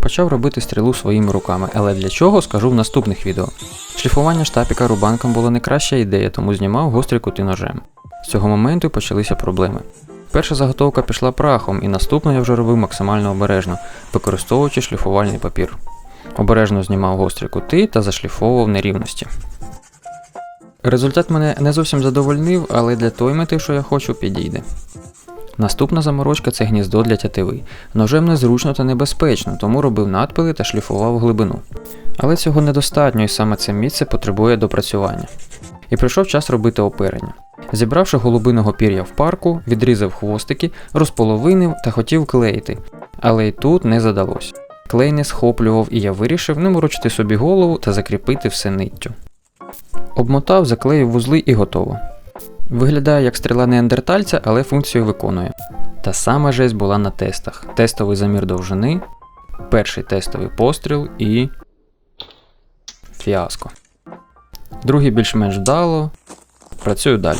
Почав робити стрілу своїми руками, але для чого скажу в наступних відео. Шліфування штапіка рубанком була не краща ідея, тому знімав гострі кути ножем. З цього моменту почалися проблеми. Перша заготовка пішла прахом, і наступну я вже робив максимально обережно, використовуючи шліфувальний папір. Обережно знімав гострі кути та зашліфовував нерівності. Результат мене не зовсім задовольнив, але для той мети, що я хочу, підійде. Наступна заморочка це гніздо для тятиви. Ножем незручно та небезпечно, тому робив надпили та шліфував глибину. Але цього недостатньо, і саме це місце потребує допрацювання. І прийшов час робити оперення. Зібравши голубиного пір'я в парку, відрізав хвостики, розполовинив та хотів клеїти. Але й тут не задалось. Клей не схоплював, і я вирішив не морочити собі голову та закріпити все ниттю. Обмотав, заклеїв вузли і готово. Виглядає як стріла неандертальця, але функцію виконує. Та сама жесть була на тестах. Тестовий замір довжини, перший тестовий постріл і. Фіаско. Другий більш-менш вдало. Працюю далі.